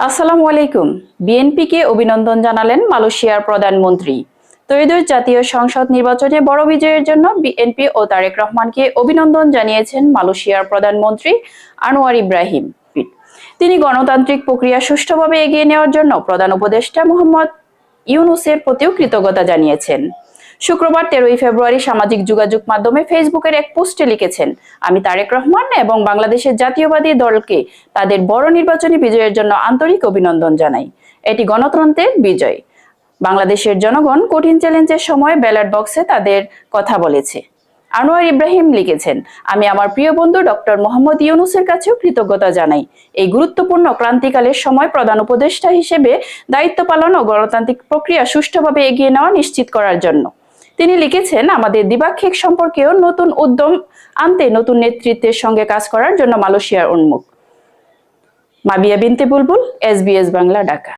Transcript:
আসসালামু আলাইকুম। বিএনপিকে অভিনন্দন জানালেন মালয়েশিয়ার প্রধানমন্ত্রী। ত্রয়োদশ জাতীয় সংসদ নির্বাচনে বড় বিজয়ের জন্য বিএনপি ও তারেক রহমানকে অভিনন্দন জানিয়েছেন মালয়েশিয়ার প্রধানমন্ত্রী আনোয়ার ইব্রাহিম। তিনি গণতান্ত্রিক প্রক্রিয়া সুষ্ঠুভাবে এগিয়ে নেওয়ার জন্য প্রধান উপদেষ্টা মোহাম্মদ ইউনুসের প্রতিও কৃতজ্ঞতা জানিয়েছেন। শুক্রবার তেরোই ফেব্রুয়ারি সামাজিক যোগাযোগ মাধ্যমে ফেসবুকের এক পোস্টে লিখেছেন, আমি তারেক রহমান এবং বাংলাদেশের জাতীয়বাদী দলকে তাদের বড় নির্বাচনী বিজয়ের জন্য আন্তরিক অভিনন্দন জানাই। এটি গণতন্ত্রের বিজয়। বাংলাদেশের জনগণ কঠিন চ্যালেঞ্জের সময় ব্যালট বক্সে তাদের কথা বলেছে। আনোয়ার ইব্রাহিম লিখেছেন, আমি আমার প্রিয় বন্ধু ডক্টর মোহাম্মদ ইউনুসের কাছেও কৃতজ্ঞতা জানাই। এই গুরুত্বপূর্ণ ক্রান্তিকালের সময় প্রধান উপদেষ্টা হিসেবে দায়িত্ব পালন ও গণতান্ত্রিক প্রক্রিয়া সুষ্ঠুভাবে এগিয়ে নেওয়া নিশ্চিত করার জন্য। তিনি লিখেছেন, আমাদের দ্বিপাক্ষিক সম্পর্কেও নতুন উদ্যম আনতে নতুন নেতৃত্বের সঙ্গে কাজ করার জন্য মালয়েশিয়ার উন্মুখ। মাবিয়া বিনতে বুলবুল এস বাংলা, ঢাকা।